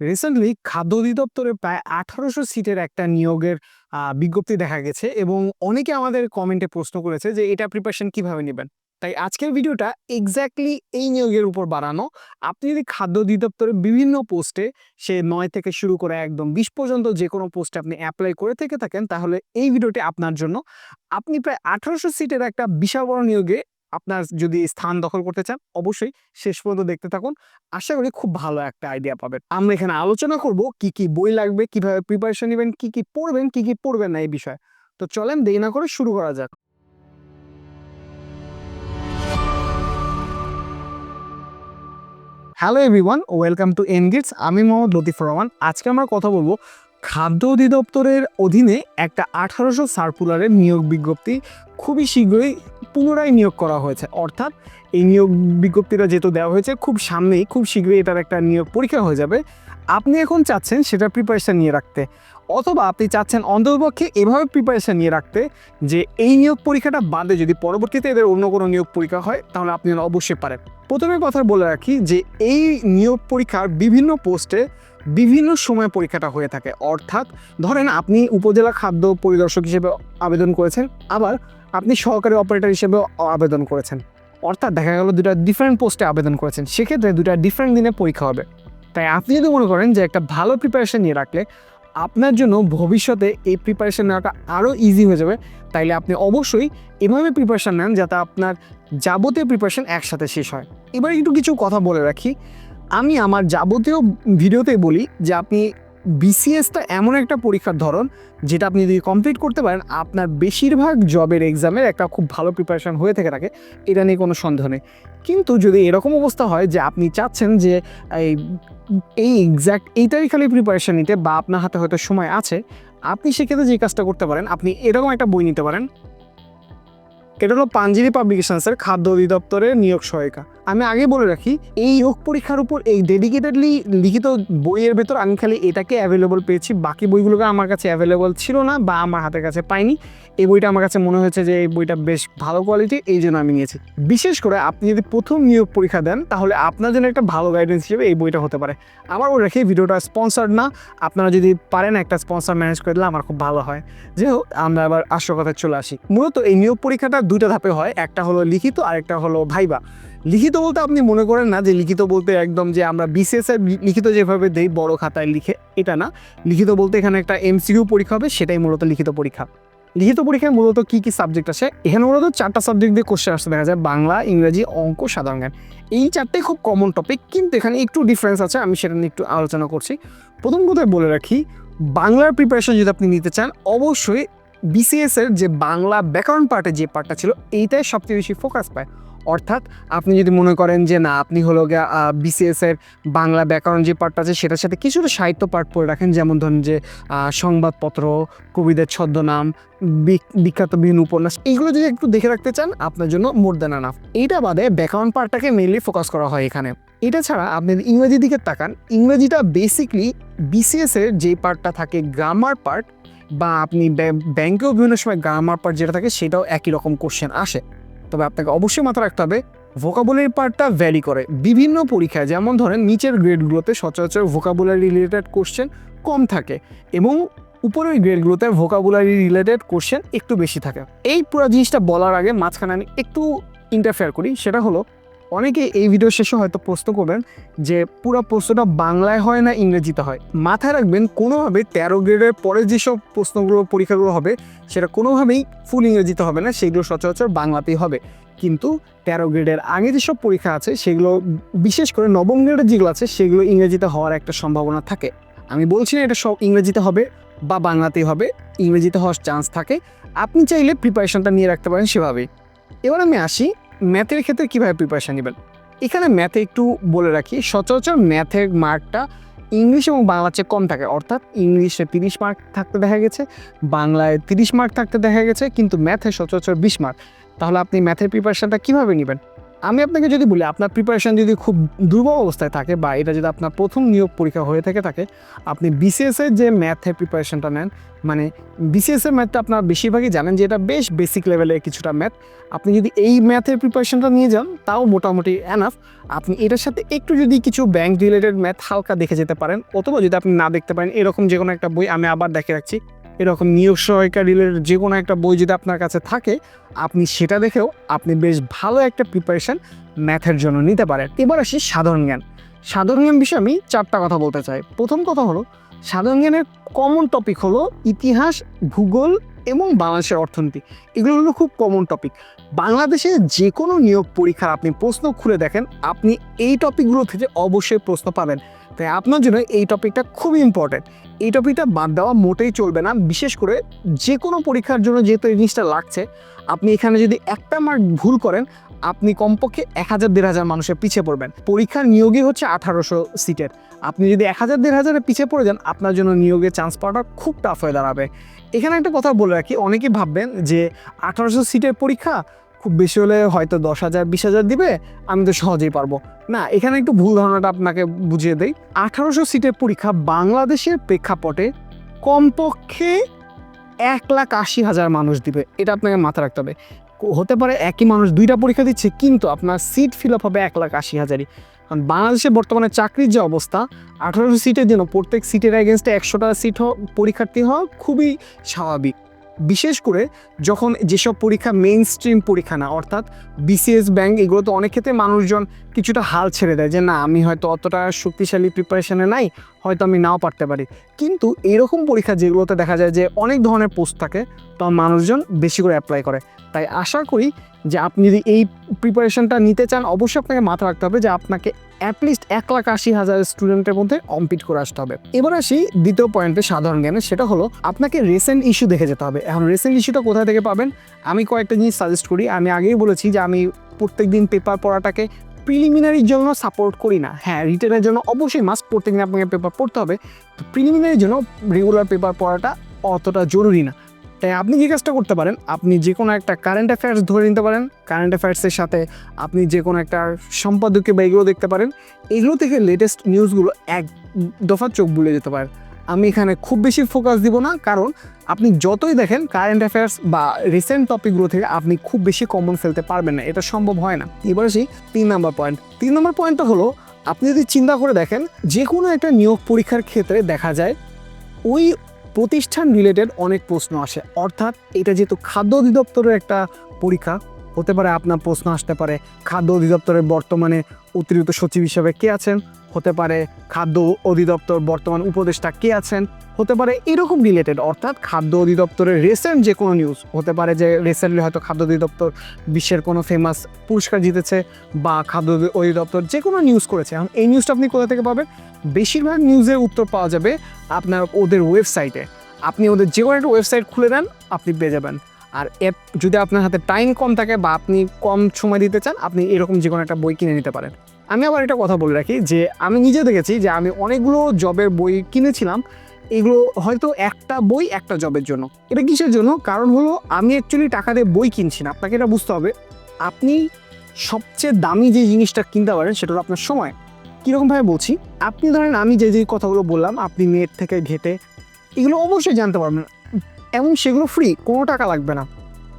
Recently খাদ্য অধিদপ্তরে প্রায় আঠারোশো সিটের একটা নিয়োগের বিজ্ঞপ্তি দেখা গেছে এবং অনেকে আমাদের কমেন্টে প্রশ্ন করেছে যে এটা প্রিপারেশন কীভাবে নেবেন? তাই আজকের ভিডিওটা এক্স্যাক্টলি এই নিয়োগের উপর বানানো আপনি যদি খাদ্য অধিদপ্তরের বিভিন্ন পোস্টে সে নয় থেকে শুরু করে একদম বিশ পর্যন্ত যে কোনো পোস্টে আপনি অ্যাপ্লাই করে থেকে থাকেন, তাহলে এই ভিডিওটি আপনার জন্য। আপনি প্রায় আঠারোশো সিটের একটা বিশাল বড় নিয়োগে আপনার যদি স্থান দখল করতে চান, অবশ্যই শেষ পর্যন্ত দেখতে থাকুন। আশা করি খুব ভালো একটা আইডিয়া পাবেন। আমরা এখানে আলোচনা করব কি কি বই লাগবে, কীভাবে প্রিপারেশন নেবেন, কি কি পড়বেন, কি কি পড়বেন না এই বিষয়ে। তো চলেন দেরি না করে শুরু করা যাক। হ্যালো এভরিওয়ান ওয়েলকাম টু এনগিটস আমি মোহাম্মদ লতিফুর রহমান। আজকে আমরা কথা বলব খাদ্য অধিদপ্তরের অধীনে একটা আঠারোশো সার্কুলারের নিয়োগ বিজ্ঞপ্তি খুবই শীঘ্রই পুনরায় নিয়োগ করা হয়েছে। অর্থাৎ এই নিয়োগ বিজ্ঞপ্তিটা যেহেতু দেওয়া হয়েছে, খুব সামনেই খুব শীঘ্রই এটার একটা নিয়োগ পরীক্ষা হয়ে যাবে। আপনি এখন চাচ্ছেন সেটা প্রিপারেশান নিয়ে রাখতে। অথবা আপনি চাচ্ছেন অন্ততপক্ষে এভাবে প্রিপারেশন নিয়ে রাখতে যে এই নিয়োগ পরীক্ষাটা বাদে যদি পরবর্তীতে এদের অন্য কোনো নিয়োগ পরীক্ষা হয়, তাহলে আপনি অবশ্যই পারেন। প্রথমে কথা বলে রাখি যে এই নিয়োগ পরীক্ষার বিভিন্ন পোস্টে বিভিন্ন সময় পরীক্ষাটা হয়ে থাকে। অর্থাৎ ধরেন আপনি উপজেলা খাদ্য পরিদর্শক হিসেবে আবেদন করেছেন, আবার আপনি সহকারী অপারেটর হিসেবে আবেদন করেছেন। অর্থাৎ দেখা গেল দুটা ডিফারেন্ট পোস্টে আবেদন করেছেন, সেক্ষেত্রে দুটা ডিফারেন্ট দিনে পরীক্ষা হবে। তাই আপনি যদি মনে করেন যে একটা ভালো প্রিপারেশন নিয়ে রাখলে আপনার জন্য ভবিষ্যতে এই প্রিপারেশন নেওয়াটা আরও ইজি হয়ে যাবে। তাইলে আপনি অবশ্যই এভাবে প্রিপারেশন নেন যাতে আপনার যাবতীয় প্রিপারেশন একসাথে শেষ হয়। এবার একটু কিছু কথা বলে রাখি। আমি আমার যাবতীয় ভিডিওতে বলি যে আপনি বিসিএসটা এমন একটা পরীক্ষার ধরন যেটা আপনি যদি কমপ্লিট করতে পারেন, আপনার বেশিরভাগ জবের এক্সামের একটা খুব ভালো প্রিপারেশান হয়ে থেকে থাকে, এটা নিয়ে কোনো সন্দেহ নেই। কিন্তু যদি এরকম অবস্থা হয় যে আপনি চাচ্ছেন যে এই এই এক্স্যাক্ট এইটারই খালি প্রিপারেশান নিতে বা আপনার হাতে হয়তো সময় আছে, আপনি সেক্ষেত্রে যে কাজটা করতে পারেন, আপনি এরকম একটা বই নিতে পারেন এটা হলো পাঞ্জিরি পাবলিকেশনসের খাদ্য অধিদপ্তরের নিয়োগ সহায়িকা। আমি আগে বলে রাখি, এই যোগ পরীক্ষার উপর এই ডেডিকেটেডলি লিখিত বইয়ের ভেতর আমি খালি এটাকে অ্যাভেলেবল পেয়েছি, বাকি বইগুলোকে আমার কাছে অ্যাভেলেবল ছিল না বা আমার হাতের কাছে পাইনি। এই বইটা আমার কাছে মনে হয়েছে যে এই বইটা বেশ ভালো কোয়ালিটি এই জন্য আমি নিয়েছি। বিশেষ করে আপনি যদি প্রথম নিয়োগ পরীক্ষা দেন, তাহলে আপনার জন্য একটা ভালো গাইডেন্স হিসেবে এই বইটা হতে পারে। আবারও রেখে, ভিডিওটা স্পন্সার্ড না। আপনারা যদি পারেন একটা স্পন্সর ম্যানেজ করে দিলে আমার খুব ভালো হয়। যে হোক, আমরা আবার আসল কথায় চলে আসি। মূলত এই নিয়োগ পরীক্ষাটা দুইটা ধাপে হয়, একটা হলো লিখিত আর একটা হলো ভাইবা। লিখিত বলতে আপনি মনে করেন না যে লিখিত বলতে একদম যে আমরা বিসিএস এর লিখিত যেভাবে দেই বড় খাতায় লিখে, এটা না। লিখিত বলতে এখানে একটা এমসিকিউ পরীক্ষা হবে, সেটাই মূলত লিখিত পরীক্ষা। লিখিত পরীক্ষায় মূলত কী কী সাবজেক্ট আসে? এখানে মূলত চারটা সাবজেক্ট দিয়ে কোশ্চেন আসতে দেখা যায় বাংলা, ইংরেজি, অঙ্ক, সাধারণ জ্ঞান। এই চারটাই খুব কমন টপিক কিন্তু এখানে একটু ডিফারেন্স আছে, আমি সেটা নিয়ে একটু আলোচনা করছি। প্রথম কথায় বলে রাখি, বাংলার প্রিপারেশন যদি আপনি নিতে চান, অবশ্যই বিসিএস এর যে বাংলা ব্যাকরণ পার্টে যে পার্টটা ছিল, এইটাই সবচেয়ে বেশি ফোকাস পায়। অর্থাৎ আপনি যদি মনে করেন যে, না, আপনি হলো গিয়া বিসিএস এর বাংলা ব্যাকরণ যে পার্টটা আছে, সেটার সাথে কিছুটা সাহিত্য পাঠ পড়ে রাখেন। যেমন ধরুন যে সংবাদপত্র, কবিদের ছদ্মনাম বিখ্যাত বিভিন্ন উপন্যাস, এইগুলো যদি একটু দেখে রাখতে চান, আপনার জন্য মোর দেন আনাফ এইটা বাদে ব্যাকরণ পার্টটাকে মেনলি ফোকাস করা হয় এখানে। এটা ছাড়া আপনি ইংরেজি দিকে তাকান, ইংরেজিটা বেসিকলি বিসিএস এর যে পার্টটা থাকে গ্রামার পার্ট বা আপনি ব্যাং- ব্যাংকেও বিভিন্ন সময় গ্রামার পার্ট যেটা থাকে সেটাও একই রকম কোশ্চেন আসে। তবে আপনাকে অবশ্যই মাথায় রাখতে হবে ভোকাবুলারি পার্টটা ভ্যারি করে। বিভিন্ন পরীক্ষায় যেমন ধরেন নিচের গ্রেডগুলোতে সচরাচর ভোকাবুলারি রিলেটেড কোশ্চেন কম থাকে এবং উপরের গ্রেডগুলোতে ভোকাবুলারি রিলেটেড কোশ্চেন একটু বেশি থাকে। এই পুরো জিনিসটা বলার আগে মাঝখানে আমি একটু ইন্টারফেয়ার করি, সেটা হলো অনেকে এই ভিডিও শেষে হয়তো প্রশ্ন করবেন যে পুরো প্রশ্নটা বাংলায় হয় না ইংরেজিতে হয়? মাথায় রাখবেন, কোনোভাবে তেরো গ্রেডের পরে যেসব প্রশ্নগুলো, পরীক্ষাগুলো হবে, সেটা কোনোভাবেই ফুল ইংরেজিতে হবে না, সেগুলো সচরাচর বাংলাতেই হবে। কিন্তু তেরো গ্রেডের আগে যেসব পরীক্ষা আছে, সেগুলো বিশেষ করে নবম গ্রেডের যেগুলো আছে, সেগুলো ইংরেজিতে হওয়ার একটা সম্ভাবনা থাকে। আমি বলছি না এটা সব ইংরেজিতে হবে বা বাংলাতেই হবে, ইংরেজিতে হওয়ার চান্স থাকে। আপনি চাইলে প্রিপারেশনটা নিয়ে রাখতে পারেন সেভাবেই। এবার আমি আসি ম্যাথের ক্ষেত্রে কীভাবে প্রিপারেশান নেবেন? এখানে ম্যাথে একটু বলে রাখি, সচরাচর ম্যাথের মার্কটা ইংলিশ এবং বাংলার চেয়ে কম থাকে। অর্থাৎ ইংলিশে তিরিশ মার্ক থাকতে দেখা গেছে, বাংলায় তিরিশ মার্ক থাকতে দেখা গেছে, কিন্তু ম্যাথে সচরাচর বিশ মার্ক তাহলে আপনি ম্যাথের প্রিপারেশানটা কীভাবে নেবেন? আমি আপনাকে যদি বলি, আপনার প্রিপারেশন যদি খুব দুর্বল অবস্থায় থাকে বা এটা যদি আপনার প্রথম নিয়োগ পরীক্ষা হয়ে থাকে থাকে, আপনি বিসিএস এর যে ম্যাথের প্রিপারেশনটা নেন মানে বিসিএস এর ম্যাথটা আপনার বেশিরভাগই জানেন যে এটা বেশ বেসিক লেভেলের কিছুটা ম্যাথ আপনি যদি এই ম্যাথের প্রিপারেশনটা নিয়ে যান, তাও মোটামুটি এনাফ আপনি এটার সাথে একটু যদি কিছু ব্যাংক রিলেটেড ম্যাথ হালকা দেখে যেতে পারেন, অথবা যদি আপনি না দেখতে পারেন, এরকম যে কোনো একটা বই আমি আবার দেখে রাখছি। এরকম নিয়োগ সহায়িকা রিলেটেড যে কোনো একটা বই যদি আপনার কাছে থাকে, আপনি সেটা দেখেও আপনি বেশ ভালো একটা প্রিপারেশান ম্যাথের জন্য নিতে পারেন। এবার আসি সাধারণ জ্ঞান। সাধারণ জ্ঞান বিষয়ে আমি চারটা কথা বলতে চাই। প্রথম কথা হলো, সাধারণ জ্ঞানের কমন টপিক হলো ইতিহাস, ভূগোল এবং বাংলাদেশের অর্থনীতি। এগুলো হলো খুব কমন টপিক বাংলাদেশে যে কোনো নিয়োগ পরীক্ষার আপনি প্রশ্ন খুলে দেখেন, আপনি এই টপিকগুলো থেকে অবশ্যই প্রশ্ন পাবেন। তাই আপনার জন্য এই টপিকটা খুবই ইম্পর্টেন্ট এই টপিকটা বাদ দেওয়া মোটেই চলবে না। বিশেষ করে যে কোনো পরীক্ষার জন্য যেহেতু এই জিনিসটা লাগছে, আপনি এখানে যদি একটা মার্ক ভুল করেন, আপনি কমপক্ষে এক হাজার, দেড় হাজার মানুষের পিছিয়ে পড়বেন। পরীক্ষার নিয়োগই হচ্ছে আঠারোশো সিটের। আপনি যদি এক হাজার, দেড় হাজারের পিছিয়ে পড়ে যান, আপনার জন্য নিয়োগের চান্স পাওয়াটা খুব টাফ হয়ে দাঁড়াবে। এখানে একটা কথা বলে রাখি, অনেকেই ভাববেন যে আঠারোশো সিটের পরীক্ষা খুব বেশি হলে হয়তো দশ হাজার, বিশ হাজার দিবে, আমি তো সহজেই পারব। না, এখানে একটু ভুল ধারণাটা আপনাকে বুঝিয়ে দেই। আঠারোশো সিটের পরীক্ষা বাংলাদেশের প্রেক্ষাপটে কমপক্ষে এক লাখ আশি হাজার মানুষ দিবে। এটা আপনাকে মাথায় রাখতে হবে। হতে পারে একই মানুষ দুইটা পরীক্ষা দিচ্ছে, কিন্তু আপনার সিট ফিল আপ হবে এক লাখ আশি হাজারই। কারণ বাংলাদেশে বর্তমানে চাকরির যে অবস্থা, আঠারোশো সিটের জন্য প্রত্যেক সিটের এগেনস্টে একশোটা সিট হওয়া পরীক্ষার্থী হওয়া খুবই স্বাভাবিক। বিশেষ করে যখন যেসব পরীক্ষা মেইন স্ট্রিম পরীক্ষা না, অর্থাৎ বিসিএস ব্যাংক এগুলো তো অনেক ক্ষেত্রে মানুষজন কিছুটা হাল ছেড়ে দেয় যে না, আমি হয়তো অতটা শক্তিশালী প্রিপারেশানে নাই হয়তো আমি নাও পারতে পারি। কিন্তু এরকম পরীক্ষা যেগুলোতে দেখা যায় যে অনেক ধরনের পোস্ট থাকে, তো মানুষজন বেশি করে অ্যাপ্লাই করে। তাই আশা করি যে আপনি যদি এই প্রিপারেশনটা নিতে চান, অবশ্যই আপনাকে মাথা রাখতে হবে যে আপনাকে অ্যাটলিস্ট এক লাখ আশি হাজার স্টুডেন্টের মধ্যে কম্পিট করে আসতে হবে। এবার আসি দ্বিতীয় পয়েন্টে সাধারণ জ্ঞানে সেটা হলো আপনাকে রিসেন্ট ইস্যু দেখে যেতে হবে। এখন রিসেন্ট ইস্যুটা কোথায় থেকে পাবেন? আমি কয়েকটা জিনিস সাজেস্ট করি। আমি আগেই বলেছি যে আমি প্রত্যেকদিন পেপার পড়াটাকে প্রিলিমিনারির জন্য সাপোর্ট করি না। হ্যাঁ রিটেনের জন্য অবশ্যই মাস্ট প্রত্যেকদিন আপনাকে পেপার পড়তে হবে। তো প্রিলিমিনারির জন্য রেগুলার পেপার পড়াটা অতটা জরুরি না। তাই আপনি যে কাজটা করতে পারেন, আপনি যে কোনো একটা কারেন্ট অ্যাফেয়ার্স ধরে নিতে পারেন। কারেন্ট অ্যাফেয়ার্সের সাথে আপনি যে কোনো একটা সম্পাদকীয় বা এগুলো দেখতে পারেন। এগুলো থেকে লেটেস্ট নিউজগুলো এক দফা চোখ বুলে যেতে পারেন আমি এখানে খুব বেশি ফোকাস দিব না, কারণ আপনি যতই দেখেন কারেন্ট অ্যাফেয়ার্স বা রিসেন্ট টপিকগুলো থেকে আপনি খুব বেশি কমন ফেলতে পারবেন না, এটা সম্ভব হয় না। এবার আসি তিন নম্বর পয়েন্ট তিন নম্বর পয়েন্টটা হলো, আপনি যদি চিন্তা করে দেখেন যে কোনো একটা নিয়োগ পরীক্ষার ক্ষেত্রে দেখা যায়, ওই প্রতিষ্ঠান রিলেটেড অনেক প্রশ্ন আসে। অর্থাৎ এটা যেহেতু খাদ্য অধিদপ্তরের একটা পরীক্ষা হতে পারে আপনার প্রশ্ন আসতে পারে। খাদ্য অধিদপ্তরের বর্তমানে অতিরিক্ত সচিব হিসেবে কে আছেন? হতে পারে খাদ্য অধিদপ্তর বর্তমান উপদেষ্টা কে আছেন? হতে পারে এরকম রিলেটেড অর্থাৎ খাদ্য অধিদপ্তরের রিসেন্ট যে কোনো নিউজ হতে পারে যে রিসেন্টলি হয়তো খাদ্য অধিদপ্তর বিশ্বের কোনো ফেমাস পুরস্কার জিতেছে বা খাদ্য অধিদপ্তর যে কোনো নিউজ করেছে। এখন এই নিউজটা আপনি কোথা থেকে পাবেন? বেশিরভাগ নিউজের উত্তর পাওয়া যাবে আপনার ওদের ওয়েবসাইটে আপনি ওদের যে কোনো একটা ওয়েবসাইট খুলে দেন, আপনি পেয়ে যাবেন। আর এর যদি আপনার হাতে টাইম কম থাকে বা আপনি কম সময় দিতে চান, আপনি এরকম যে কোনো একটা বই কিনে নিতে পারেন। আমি আবার একটা কথা বলে রাখি যে, আমি নিজে দেখেছি যে আমি অনেকগুলো জবের বই কিনেছিলাম। এগুলো হয়তো একটা বই একটা জবের জন্য। এটা কিসের জন্য? কারণ হলো, আমি অ্যাকচুয়ালি টাকা দিয়ে বই কিনছি না। আপনাকে এটা বুঝতে হবে। আপনি সবচেয়ে দামি যে জিনিসটা কিনতে পারেন, সেটা হলো আপনার সময়। কীরকমভাবে বলছি? আপনি ধরেন, আমি যে যে কথাগুলো বললাম, আপনি নেট থেকে, ঘেটে, এগুলো অবশ্যই জানতে পারবেন। এবং সেগুলো ফ্রি কোনো টাকা লাগবে না।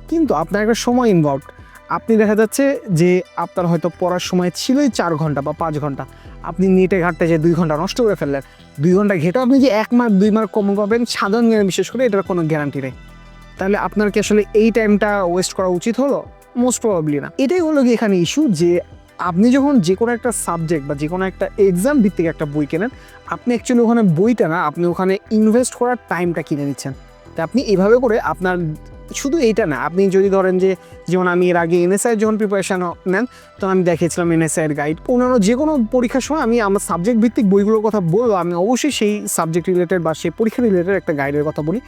কিন্তু আপনার একটা সময় ইনভলভ আপনি দেখা যাচ্ছে যে আপনার হয়তো পড়ার সময় ছিলই চার ঘণ্টা বা পাঁচ ঘণ্টা। আপনি নেটে ঘাটতে যে দুই ঘণ্টা নষ্ট করে ফেললেন। দুই ঘণ্টা ঘেটে আপনি যে এক মার্ক, দুই মার্ক কম পাবেন, সাধারণ জ্ঞান বিশেষ করে এটার কোনো গ্যারান্টি নেই। তাহলে আপনার কি আসলে এই টাইমটা ওয়েস্ট করা উচিত হলো? মোস্ট প্রবাবলি না। এটাই হলো কি এখানে ইস্যু যে আপনি যখন যে কোনো একটা সাবজেক্ট বা যে কোনো একটা এক্সাম ভিত্তিক একটা বই কেনেন, আপনি অ্যাকচুয়ালি ওখানে বইটা না, আপনি ওখানে ইনভেস্ট করার টাইমটা কিনে নিচ্ছেন। তা আপনি এভাবে করে আপনার শুধু এইটা না, আপনি যদি ধরেন যে, যেমন আমি এর আগে এনএসআই যখন প্রিপারেশান নেন তখন আমি দেখেছিলাম এনএসআই এর গাইড অন্যান্য যে কোনো পরীক্ষার সময় আমি আমার সাবজেক্ট ভিত্তিক বইগুলোর কথা বলব, আমি অবশ্যই সেই সাবজেক্ট রিলেটেড বা সেই পরীক্ষা রিলেটেড একটা গাইডের কথা বলি।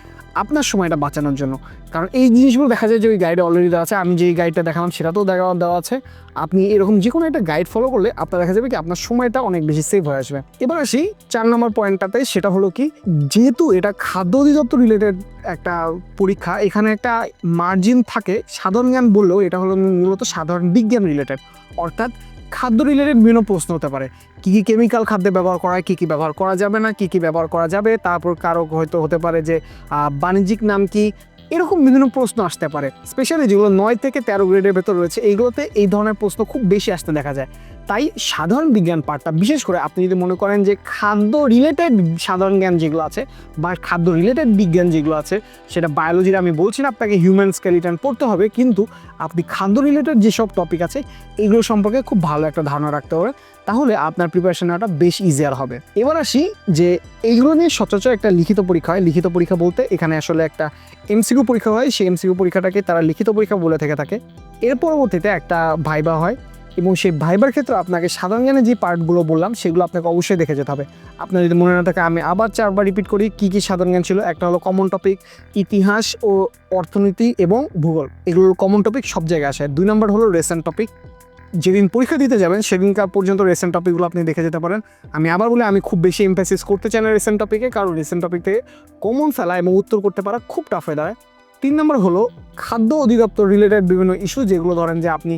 আপনার সময়টা বাঁচানোর জন্য। কারণ এই জিনিসগুলো দেখা যায় যে ওই গাইডে অলরেডি দেওয়া আছে, আমি যেই গাইডটা দেখালাম সেটাতেও দেখা দেওয়া আছে। আপনি এরকম যে কোনো একটা গাইড ফলো করলে আপনার দেখা যাবে কি আপনার সময়টা অনেক বেশি সেভ হয়ে আসবে। এবার আসি চার নম্বর পয়েন্টটাতে সেটা হলো কি যেহেতু এটা খাদ্য অধিদপ্তর রিলেটেড একটা পরীক্ষা, এখানে একটা মার্জিন থাকে। সাধারণ জ্ঞান বললেও এটা হলো মূলত সাধারণ বিজ্ঞান রিলেটেড অর্থাৎ খাদ্য রিলেটেড বিভিন্ন প্রশ্ন হতে পারে। কী কী কেমিক্যাল খাদ্যে ব্যবহার করা হয়, কী কী ব্যবহার করা যাবে না, কী কী ব্যবহার করা যাবে, তারপর কারও হয়তো হতে পারে যে বাণিজ্যিক নাম কি, এরকম বিভিন্ন প্রশ্ন আসতে পারে। স্পেশালি যেগুলো নয় থেকে তেরো গ্রেডের ভেতর রয়েছে, এইগুলোতে এই ধরনের প্রশ্ন খুব বেশি আসতে দেখা যায়। তাই সাধারণ বিজ্ঞান পাঠটা, বিশেষ করে আপনি যদি মনে করেন যে খাদ্য রিলেটেড সাধারণ জ্ঞান যেগুলো আছে বা খাদ্য রিলেটেড বিজ্ঞান যেগুলো আছে, সেটা বায়োলজির আমি বলছি না, আপনাকে হিউম্যান স্কেলিটন পড়তে হবে, কিন্তু আপনি খাদ্য রিলেটেড যেসব টপিক আছে, এগুলো সম্পর্কে খুব ভালো একটা ধারণা রাখতে হবে, তাহলে আপনার প্রিপারেশন নেওয়াটা বেশ ইজিয়ার হবে। এবার আসি যে এইগুলো নিয়ে সচরাচর একটা লিখিত পরীক্ষা হয়। লিখিত পরীক্ষা বলতে এখানে আসলে একটা এমসিকিউ পরীক্ষা হয়, সেই এমসিকিউ পরীক্ষাটাকে তারা লিখিত পরীক্ষা বলে থেকে থাকে। এর পরবর্তীতে একটা ভাইবা হয় এবং সেই ভাইবার ক্ষেত্রে আপনাকে সাধারণ জ্ঞানে যে পার্টগুলো বললাম, সেগুলো আপনাকে অবশ্যই দেখে যেতে হবে। আপনার যদি মনে না থাকে, আমি আবার চারবার রিপিট করি, কী কী সাধারণ জ্ঞান ছিল? একটা হলো কমন টপিক ইতিহাস ও অর্থনীতি এবং ভূগোল। এগুলোর কমন টপিক সব জায়গায় আসে। দুই নম্বর হলো রেসেন্ট টপিক যেদিন পরীক্ষা দিতে যাবেন, সেদিনকার পর্যন্ত রেসেন্ট টপিকগুলো আপনি দেখে যেতে পারেন। আমি আবার বলে, আমি খুব বেশি এমফাসিস করতে চাই না রিসেন্ট টপিকে কারণ রিসেন্ট টপিক থেকে কমন ফেলা এবং উত্তর করতে পারা খুব টাফ হয়ে দাঁড়ায়। তিন নম্বর হলো খাদ্য অধিদপ্তর রিলেটেড বিভিন্ন ইস্যু যেগুলো ধরেন যে আপনি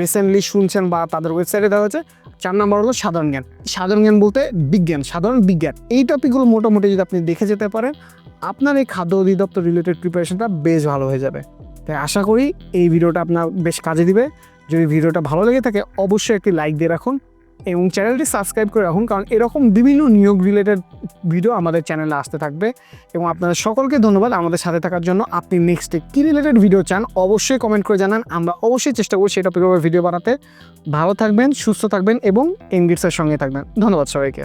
রিসেন্টলি শুনছেন বা তাদের ওয়েবসাইটে দেওয়া হয়েছে। চার নম্বর হলো সাধারণ জ্ঞান। সাধারণ জ্ঞান বলতে বিজ্ঞান, সাধারণ বিজ্ঞান। এই টপিকগুলো মোটামুটি যদি আপনি দেখে যেতে পারেন, আপনার এই খাদ্য অধিদপ্তর রিলেটেড প্রিপারেশনটা বেশ ভালো হয়ে যাবে। তাই আশা করি এই ভিডিওটা আপনার বেশ কাজে দিবে। যদি ভিডিওটা ভালো লেগে থাকে, অবশ্যই একটি লাইক দিয়ে রাখুন। এবং চ্যানেলটি সাবস্ক্রাইব করে রাখুন, কারণ এরকম বিভিন্ন নিয়োগ রিলেটেড ভিডিও আমাদের চ্যানেলে আসতে থাকবে। এবং আপনাদের সকলকে ধন্যবাদ আমাদের সাথে থাকার জন্য। আপনি নেক্সটে কী রিলেটেড ভিডিও চান, অবশ্যই কমেন্ট করে জানান। আমরা অবশ্যই চেষ্টা করব সেই টপিকের ভিডিও বানাতে। ভালো থাকবেন, সুস্থ থাকবেন এবং এনগিটসের সঙ্গে থাকবেন। ধন্যবাদ সবাইকে।